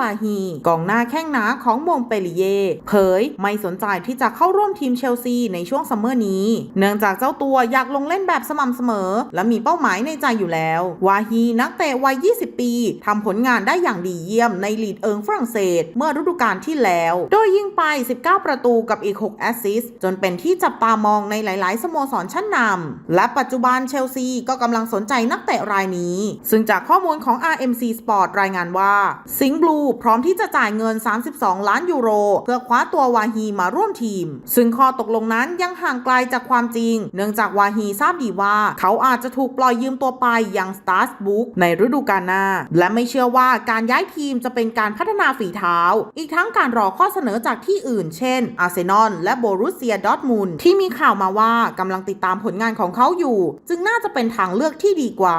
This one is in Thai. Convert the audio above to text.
วาฮี กองหน้าแข้งหนาของมงเปริเย เผยไม่สนใจที่จะเข้าร่วมทีมเชลซีในช่วงซัมเมอร์นี้ เนื่องจากเจ้าตัวอยากลงเล่นแบบสม่ำเสมอ และมีเป้าหมายในใจอยู่แล้ว วาฮีนักเตะวัย 20 ปีทำผลงานได้อย่างดีเยี่ยมในลีดเอิงฝรั่งเศส เมื่อฤดูกาลที่แล้ว โดยยิงไป 19 ประตูกับอีก 6 แอสซิสต์จนเป็นที่จับตามองในหลาย ๆ สโมสรชั้นนำและปัจจุบันเชลซีก็กำลังสนใจนักเตะรายนี้ ซึ่งจากข้อมูลของ RMC Sport รายงานว่า สิงห์บลูพร้อมที่จะจ่ายเงิน 32 ล้านยูโร เพื่อคว้าตัววาฮีมาร่วมทีม ซึ่งข้อตกลงนั้นยังห่างไกลจากความจริง เนื่องจากวาฮีทราบดีว่า เขาอาจจะถูกปล่อยยืมตัวไปยังสตาร์สบุ๊กในฤดูกาลหน้า และไม่เชื่อว่าการย้ายทีมจะเป็นการพัฒนาฝีเท้า อีกทั้งการรอข้อเสนอจากที่อื่น เช่น อาร์เซนอลและโบรุสเซียดอร์ทมุนที่มีข่าวมาว่ากำลังติดตามผลงานของเขาอยู่ จึงน่าจะเป็นทางเลือกที่ดีกว่า